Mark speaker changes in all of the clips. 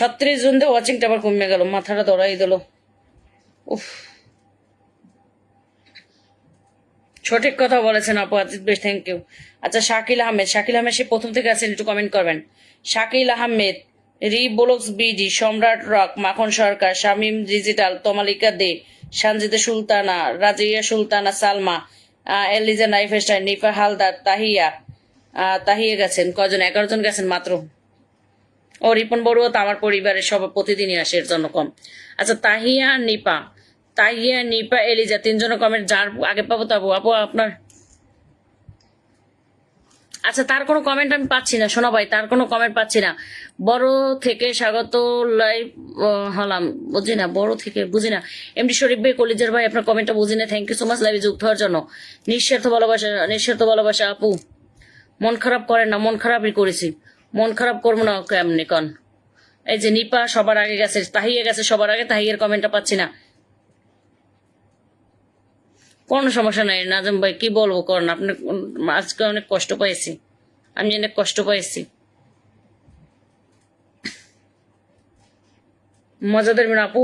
Speaker 1: ছত্রিশ জন দিয়ে ওয়াচিংটা আবার কমে গেল, মাথাটা দৌড়াই দিল। উফ। সঠিক কথা বলেছেন আপু, আজিজ বেশ থ্যাংক ইউ আচ্ছা শাকিল আহমেদ শাকিল আহমেদ, সে প্রথম থেকে আছেন একটু কমেন্ট করবেন। শাকিল আহমেদ রি বোলক্স BD, Samrat rock, Makhan Sarkar, Shamim digital, Tamalika De, Sanjida Sultana, Razia Sultana, Salma Eliza নাইফেস্টাইন Nifa Haldar, Tahiya Tahiya গেছেন কজন এগারো জন গেছেন মাত্র। ও রিপন বড়ুয়া তো আমার পরিবারের সব প্রতিদিনই আসে এর জন্য কম। আচ্ছা তাহিয়া নিপা। তাহিয়া, নিপা, এলিজা তিনজনের কমেন্ট যার আগে পাবো তাবো। আপু, আপনার? আচ্ছা তার কোনো কমেন্ট আমি পাচ্ছি না, শোনা ভাই, তার কোনো কমেন্ট পাচ্ছি না। বড় থেকে স্বাগত লাইভ হলাম, বুঝি না, বড় থেকে, বুঝি না। এমডি শরীফ ভাই, কলিজার ভাই, আপনার কমেন্টটা বুঝি না থ্যাংক ইউ সো মাচ লাইভে যুক্ত হওয়ার জন্য। নিঃস্বার্থ ভালোবাসা নিঃস্বার্থ ভালোবাসা, আপু। মন খারাপ করেন না, মন খারাপই করেছি। মন খারাপ করব না কেমনি কন? এই যে নিপা সবার আগে গেছে, তাহিয়ে গেছে সবার আগে, তাহিয়ের কমেন্টটা পাচ্ছি না। কোনো সমস্যা নাই, নাজম ভাই, কি বলব করেন আপনি আজকে অনেক কষ্ট পাইছি। আমি অনেক কষ্ট পাইছি। মজাদার মিনা আপু।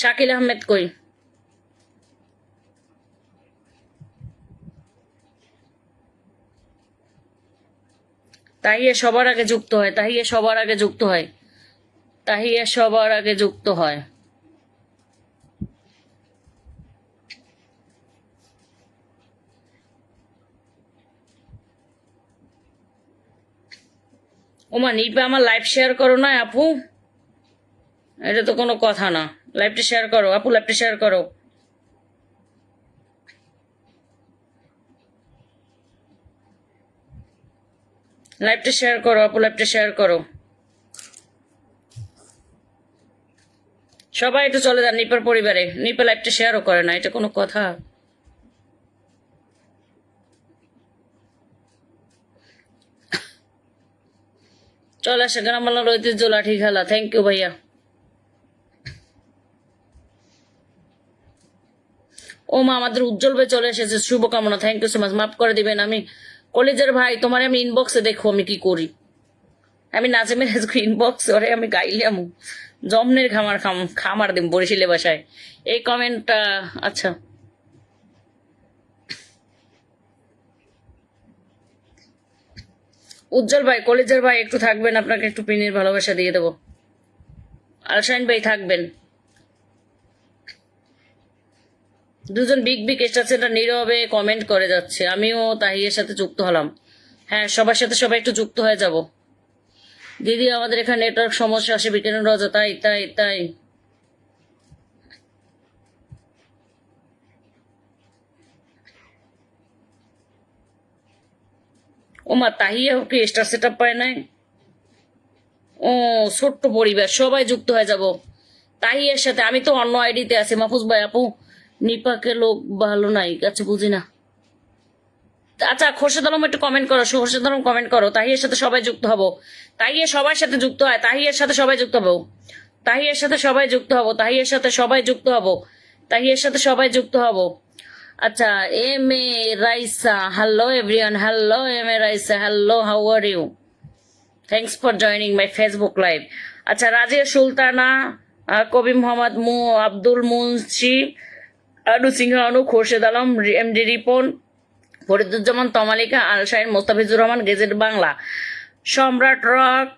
Speaker 1: শাকিল আহমেদ কই? তাহিয়া সবার আগে যুক্ত হয়, তাহিয়া সবার আগে যুক্ত হয়। তাহিয়া সবার আগে যুক্ত হয়। ওমা, নিপা, আমার লাইভ শেয়ার করো না আপু। এটা তো কোনো কথা না। লাইভটা শেয়ার করো। আপু লাইভটা শেয়ার করো। লাইভটা শেয়ার করো, আপু লাইভটা শেয়ার করো। সবাই একটু চলে যান নিপার পরিবারে। নিপা লাইভটা শেয়ারও করে না, এটা কোনো কথা। চলে আসে গ্রামালার ঐতিহ্য লাঠি খেলা। থ্যাংক ইউ ভাইয়া। ও মা, আমাদের উজ্জ্বল ভাই চলে এসেছে। শুভকামনা থ্যাংক ইউ সো মাচ মাফ করে দিবেন আমি। কলেজের ভাই, তোমার আমি ইনবক্সে দেখো আমি কি করি। আমি নাজেমের ইনবক্স ওরে আমি গাইলাম। জমনের খামার খাম, খামার দিম বরিশিলে বাসায়। এই কমেন্টটা আচ্ছা। উজ্জ্বল ভাই, কলেজের ভাই একটু থাকবেন, আপনাকে একটু পিনের ভালোবাসা দিয়ে দেবো। আলসাইন ভাই থাকবেন। দুজন বিগ বিগ স্টারসেটা নীরবে কমেন্ট করে যাচ্ছে। আমিও তাহিয়ের সাথে যুক্ত হলাম। হ্যাঁ সবার সাথে সবাই একটু যুক্ত হয়ে যাব। দিদি, আমাদের এখানে নেটওয়ার্ক সমস্যা আসে বিকেনের রজা তাই তাই তাই। ও মা তাহিয়া কি স্টার সেট পায় নাই? ও, ছোট্ট পরিবার, সবাই যুক্ত হয়ে যাব। তাহিয়ার সাথে, আমি তো অন্য আইডিতে আছি, মাহফুজ ভাই, আপু। নিপাকে লোক ভালো নাই আচ্ছা বুঝি না। আচ্ছা খোরশেদ আলম একটু কমেন্ট করো, খোরশেদ আলম কমেন্ট করো, তাহিয়ার সাথে সবাই যুক্ত হব। তাহিয়া সবার সাথে যুক্ত হয়, তাহিয়ার সাথে সবাই যুক্ত হব। তাহিয়ার সাথে সবাই যুক্ত হব, তাহিয়ার সাথে সবাই যুক্ত হব। তাহিয়ার সাথে সবাই যুক্ত হব। আচ্ছা M A Raisa hello everyone hello M A Raisa hello how are you thanks for joining my Facebook live আচ্ছা রাজিয়া সুলতানা কবি মোহাম্মদ মু, Abdul Munshi Anu Singh Anu Khorshed Alam M D Ripon, Fariduzzaman Tamalika Alshain Mostafizur Rahman, gazette Bangla. Samrat rock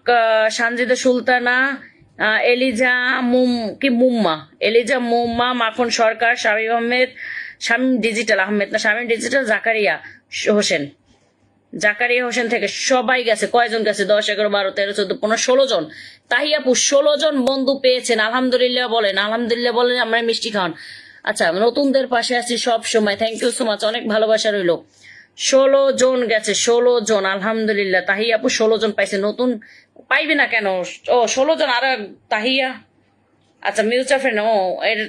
Speaker 1: Sanjida Sultana Eliza Mum, কি Mumma? Eliza Mumma, Makhan Sarkar, Shamim Ahmed, Shamim digital Ahmed, না, Shamim digital Zakaria Hossain. Zakaria Hossain থেকে সবাই গেছে, কয়জন গেছে? দশ, এগারো, বারো, তেরো, চোদ্দ, পনেরো, ষোলো জন। তাহিয়াপু ষোলো জন বন্ধু পেয়েছেন, আলহামদুলিল্লাহ বলেন আলহামদুলিল্লাহ বলেন, আমরা মিষ্টি খাওয়ান। আচ্ছা নতুনদের পাশে আছি সব সময়। থ্যাংক ইউ সো মাচ অনেক ভালোবাসা রইল। ষোলো জন গেছে, ষোলো জন, আলহামদুলিল্লাহ। তাহি তাহিয়াপু ষোলো জন পাইছে। নতুন পাইবে না কেন? ও, ষোলো জন, আর তাহিয়া। আচ্ছা মিউচুয়াল ফ্রেন্ড ও, এর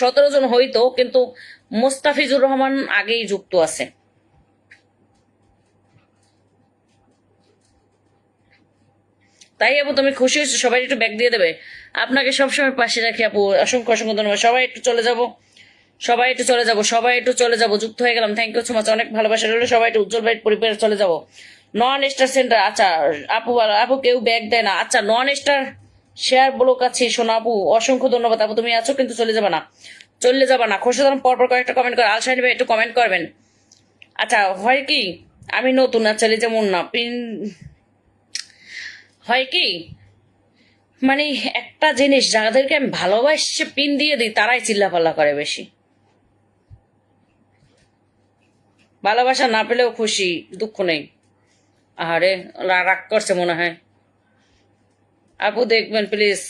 Speaker 1: সতেরো জন হইতো, কিন্তু মোস্তাফিজুর রহমান আগেই যুক্ত আছে। তাই আপু, তুমি খুশি হয়েছো? সবাই একটু ব্যাগ দিয়ে দেবে? আপনাকে সবসময় পাশে রাখি আপু। অসংখ্য অসংখ্য ধন্যবাদ। সবাই একটু চলে যাব। সবাই একটু চলে যাব সবাই একটু চলে যাব যুক্ত হয়ে গেলাম। থ্যাংক ইউ সো মাচ অনেক ভালোবাসা রইল। সবাই একটু উজ্জ্বল ভাই পরিবারে চলে যাব। নন স্টার সেন্টার আচ্ছা আপু বলো, আপু কেউ ব্যাগ দেয় না। আচ্ছা নন স্টার শেয়ার ব্লক আছে শোনো আপু অসংখ্য ধন্যবাদ। আপু তুমি আছো কিন্তু চলে যাবে না। চলে যাবে না। খোরশেদ পরপর কয়েকটা কমেন্ট করে। আলসাইনি ভাই একটু কমেন্ট করবেন। আচ্ছা হয় কি আমি নতুন আচ্ছা যেমন না পিন হয় কি মানে একটা জিনিস যাদেরকে আমি ভালোবাসে পিন দিয়ে দিই তারাই চিল্লাপাল্লা করে বেশি। ভালোবাসা না পেলেও খুশি, দুঃখ নেই। আরে রাগ করছে মনে হয়। আপু দেখবেন প্লিজ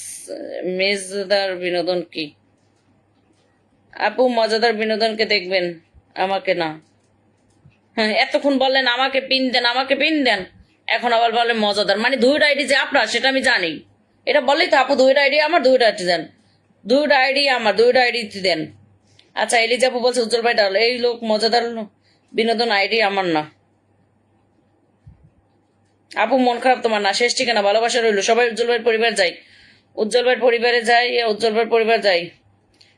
Speaker 1: মেজদার বিনোদন কি? আপু মজাদার বিনোদনকে দেখবেন, আমাকে না। হ্যাঁ এতক্ষণ বললেন, আমাকে পিন দেন, আমাকে পিন দেন। এখন আবার বলেন মজাদার। মানে দুইটা আইডি যে আপনার, সেটা আমি জানি। এটা বললেই তো আপু দুইটা আইডি আমার দুইটা আইডি দেন। দুইটা আইডি আমার দুইটা আইডি দেন। আচ্ছা এলিজা আপু বলছে, উজ্জ্বল ভাই, ডাল, এই লোক মজাদার বিনোদন আইডি আমার না। আপু, মন খারাপ তোমার না। শেষ ঠিকানা ভালোবাসা রইল। সবাই উজ্জ্বল ভাইয়ের পরিবার যাই। উজ্জ্বল ভাইয়ের পরিবারে যাই উজ্জ্বল ভাইয়ের পরিবার যাই।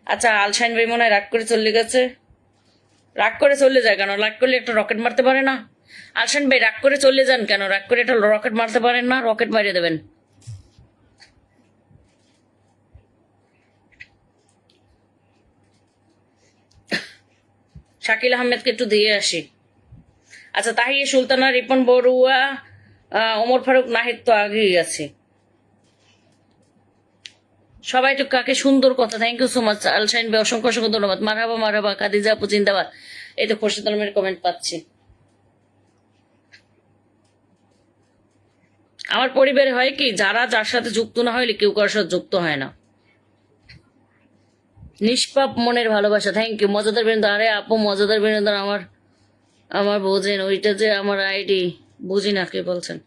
Speaker 1: আচ্ছা আলসাইন ভাই মনে হয় রাগ করে চলে গেছে। রাগ করে চলে যায় কেন? রাগ করলে একটা রকেট মারতে পারে না। আলসান ভাই, রাগ করে চলে যান কেন? রাগ করে একটা রকেট মারতে পারেন না, রকেট মারিয়ে দেবেন। শাকিল আহমেদকে একটু দিয়ে আসি। আচ্ছা তাহিয়ে সুলতানা, রিপন বড়ুয়া ওমর ফারুক, নাহিদ তো আগেই আছে। সবাই তো কাকে সুন্দর কথা thank you so much Alshain ভাই, অসংখ্য অসংখ্য ধন্যবাদ। মারাবা মারাবা কাদিজা আপু, জিন্দাবাদ। এই তো খোরশেদ আলমের কমেন্ট পাচ্ছি। আমার পরিবারে হয় কি, যারা যার সাথে যুক্ত না হইলে কেউ কারোর সাথে যুক্ত হয় না। নিষ্পাপ মনের ভালোবাসা। থ্যাংক ইউ মজাদার বিনোদন। আরে আপু, মজাদার বিনোদন আমার আমার বোঝেন, ওইটা যে আমার আইডি, বুঝি না কে বলছেন।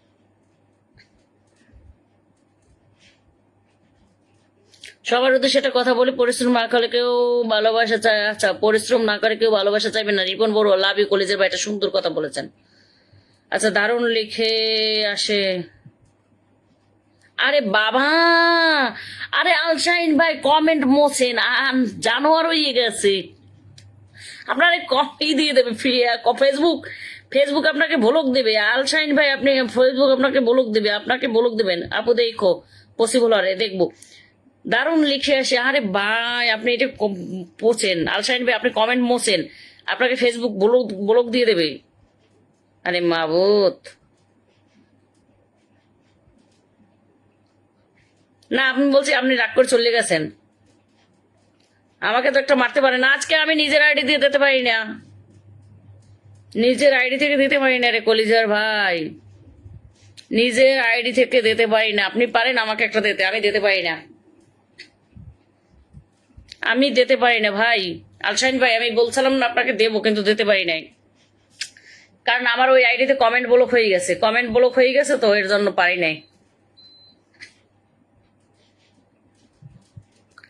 Speaker 1: সবার উদ্দেশ্যে একটা কথা বলি, পরিশ্রম না করে কেউ ভালোবাসা চায় আচ্ছা পরিশ্রম না করে কেউ ভালোবাসা চাইবে না। রিপন বড় লাভ ইউ কলেজের ভাই, একটা সুন্দর কথা বলেছেন। আচ্ছা দারুণ লিখে আসে আরে বাবা! আরে আলসাইন ভাই কমেন্ট মোছেন। জানোয়ার হয়ে গেছে। আপনার কপি দিয়ে দেবে ফেসবুক ফেসবুক আপনাকে বলক দেবে। আলসাইন ভাই, আপনি ফেসবুক আপনাকে বলক দেবে। আপনাকে বলক দেবেন। আপু দেখো পসিবল আরে দেখব। দারুণ লিখে আসে। আরে ভাই, আপনি এটা পড়ছেন আলসাইন ভাই, আপনি কমেন্ট মোছেন। আপনাকে ফেসবুক বলক বলক দিয়ে দেবে। আরে মাবুত। না আপনি বলছি আপনি রাগ করে চলে গেছেন। আমাকে তো একটা মারতে পারে না। আজকে আমি নিজের আইডি দিয়ে দিতে পারি না। নিজের আইডি থেকে দিতে পারি না রে কলিজার ভাই। নিজের আইডি থেকে দিতে পারি না। আপনি পারেন আমাকে একটা দিতে, আমি দিতে পারি না। আমি দিতে পারি না ভাই। আলসাইন ভাই, আমি বলছিলাম না আপনাকে দেবো, কিন্তু দিতে পারি নাই। কারণ আমার ওই আইডিতে কমেন্ট ব্লক হয়ে গেছে। কমেন্ট ব্লক হয়ে গেছে তো, এর জন্য পারি নাই।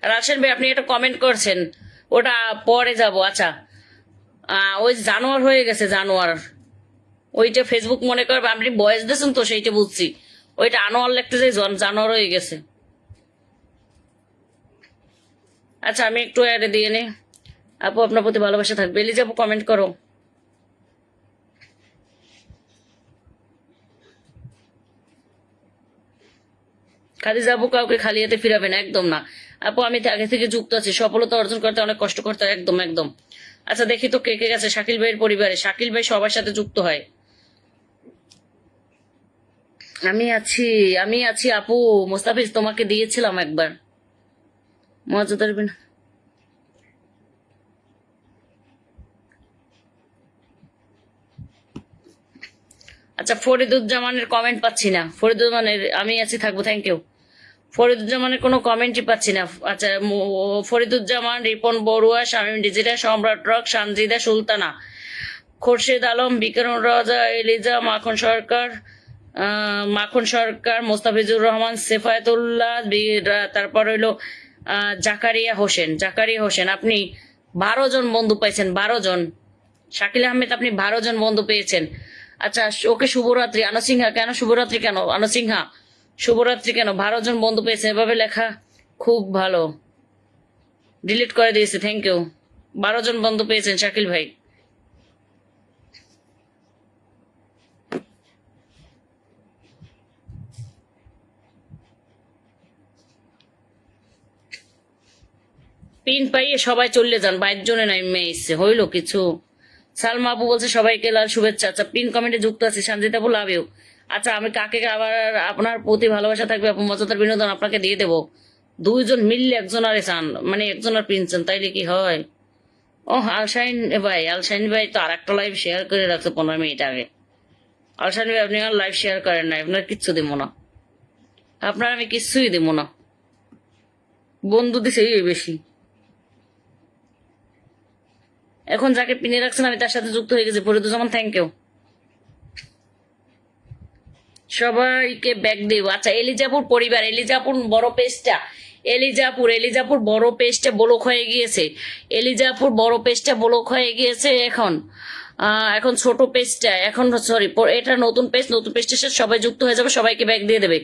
Speaker 1: রাশেন ভাই, আপনি একটা কমেন্ট করছেন। ওটা পরে যাব আচ্ছা। ওই জানোয়ার হয়ে গেছে, জানোয়ার। ওইটা ফেসবুক মনে করবে, আপনি বয়স দিয়েছেন তো, সেইটা বুঝছি। ওইটা আনোয়ার লিখতে জন- জানোয়ার হয়ে গেছে। আচ্ছা আমি একটু অ্যাডে দিয়ে নি। আপু, আপনার প্রতি ভালোবাসা থাকবে। যাব কমেন্ট করো। খালি যাব কাউকে খালি হাতে ফিরাবে না একদম না। আপু আমি আগে থেকে যুক্ত আছি সফলতা অর্জন করতে অনেক কষ্ট করতে হয়, একদম একদম। আচ্ছা দেখি তো কে কে গেছে শাকিল ভাইয়ের পরিবারে। শাকিল ভাই সবার সাথে যুক্ত হয়। আমি আছি আমি আছি আপু। মোস্তাফিজ তোমাকে দিয়েছিলাম একবার। মজাদার বিন আচ্ছা ফরিদুজ্জামানের কমেন্ট পাচ্ছি না। ফরিদুজ্জামানের, আমি আছি, থাকব থ্যাংক ইউ ফরিদুজ্জামানের কোনো কমেন্টই পাচ্ছি না। আচ্ছা Fariduzzaman, Ripon Barua, Shamim digital Samrat rock, Sanjida, Sultana, Khorshed Alam, Bikram Raja, Eliza, Makhan সরকার মাখন সরকার, মোস্তাফিজুর রহমান, সেফায়েতুল্লাহ তারপর হইল জাকারিয়া হোসেন জাকারিয়া হোসেন, আপনি বারো জন বন্ধু পাইছেন, বারো জন। শাকিল আহমেদ, আপনি বারো জন বন্ধু পেয়েছেন। আচ্ছা ওকে শুভরাত্রি। আনসিংহা কেন শুভরাত্রি কেন? আনসিংহা শুভরাত্রি কেন? বারো জন বন্ধু পেয়েছেন এভাবে লেখা খুব ভালো। ডিলিট করে দিয়েছে থ্যাংক ইউ বারো জন বন্ধু পেয়েছেন, শাকিল ভাই। পিন পাইয়ে সবাই চলে যান বাইর জনে নাই মেয়ে হইল কিছু? সালমা আপু বলছে, সবাইকে লাল শুভেচ্ছা। আচ্ছা পিন কমেন্টে যুক্ত আছে সঞ্জিতা আপু লাভ ইউ। আচ্ছা আমি কাকে আবার আপনার প্রতি ভালোবাসা থাকবে, আপু মজাদার বিনোদন আপনাকে দিয়ে দেবো। দুইজন মিললে একজন আরে চান মানে একজন আর পিন চান, তাইলে কি হয়? ও আলসাইন ভাই আলসাইন ভাই তো আর একটা লাইভ শেয়ার করে রাখছে পনেরো মিনিট আগে। আলসাইন ভাই, আপনি আর লাইভ শেয়ার করেন না আপনার কিচ্ছু দিব না। আপনার আমি কিচ্ছুই দিব না। বন্ধু দিছে বেশি। এখন যাকে পিনে রাখছেন আমি তার সাথে যুক্ত হয়ে গেছি। ফরিদুজ্জামান থ্যাংক ইউ সবাইকে ব্যাগ দিব। আচ্ছা এলিজাপুর পরিবার এলিজাপুর বড় পেজটা এলিজাপুর এলিজাপুর বড় পেজটা ব্লক হয়ে গিয়েছে। এলিজাপুর বড় পেজটা ব্লক হয়ে গিয়েছে এখন। এখন ছোট পেজটা এখন সরি এটা নতুন পেজ নতুন পেজটার সাথে সবাই যুক্ত হয়ে যাবে সবাইকে ব্যাগ দিয়ে দেবে।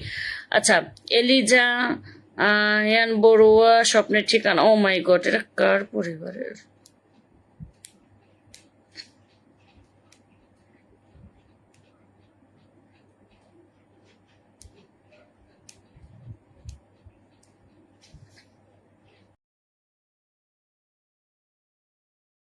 Speaker 1: আচ্ছা এলিজা আহ, বড়ুয়া স্বপ্নের ঠিকানা। ও মাই গড এটা কার পরিবারের?